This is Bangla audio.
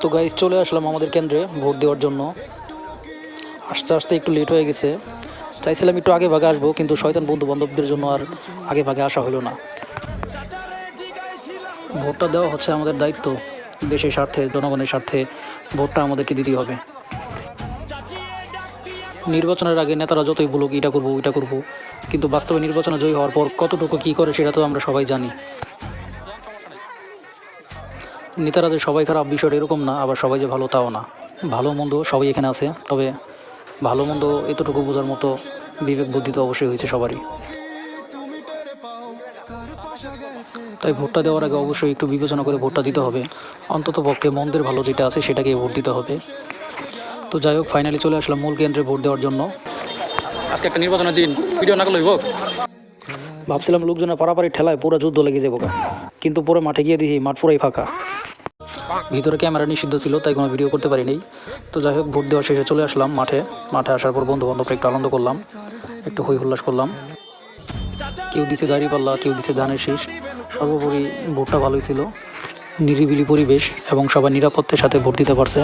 তো গাইজ চলে আসলাম আমাদের কেন্দ্রে ভোট দেওয়ার জন্য। আস্তে আস্তে একটু লেট হয়ে গেছে। চাইছিলাম একটু আগে ভাগে আসব, কিন্তু শয়তান বন্ধু বান্ধবদের জন্য আর আগে ভাগে আসা হলো না। ভোটটা দেওয়া হচ্ছে আমাদের দায়িত্ব, দেশের স্বার্থে, জনগণের স্বার্থে ভোটটা আমাদেরকে দিতেই হবে। নির্বাচনের আগে নেতারা যতই বলুক, এটা করব, ওইটা করব। কিন্তু বাস্তবে নির্বাচনে জয়ী হওয়ার পর কতটুকু কী করে, সেটা তো আমরা সবাই জানি। নেতারা যে সবাই খারাপ বিষয়টা এরকম না, আবার সবাই যে ভালো তাও না। ভালো মন্দ সবাই এখানে আছে, তবে ভালো মন্দ এতটুকু বোঝার মতো বিবেক বুদ্ধি তো অবশ্যই হয়েছে সবারই। তাই ভোটটা দেওয়ার আগে অবশ্যই একটু বিবেচনা করে ভোটটা দিতে হবে। অন্তত পক্ষে মন্দের ভালো যেটা আছে সেটাকে ভোট দিতে হবে। তো যাই হোক ফাইনালি চলে আসলাম মূল কেন্দ্রে ভোট দেওয়ার জন্য। আজকে একটা নির্বাচনের দিন, ভিডিও না করলেই হোক। ভাবছিলাম লোকজনের পারাপারি ঠেলায় পুরো যুদ্ধ লেগে যাব কিন্তু পরে মাঠে গিয়ে দেখি মাঠ পুরাই ফাঁকা। ভিতরে ক্যামেরা নিষিদ্ধ ছিল, তাই কোনো ভিডিও করতে পারিনি। তো যাই হোক, ভোট দেওয়া শেষে চলে আসলাম মাঠে। মাঠে আসার পর বন্ধু বান্ধবরা একটু আনন্দ করলাম, একটু হই হুল্লাস করলাম। কেউ দিচ্ছে দাঁড়িয়ে পাল্লা, কেউ দিচ্ছে ধানের শেষ। সর্বোপরি ভোটটা ভালোই ছিল। নিরিবিলি পরিবেশ এবং সবাই নিরাপত্তার সাথে ভোট দিতে পারছে।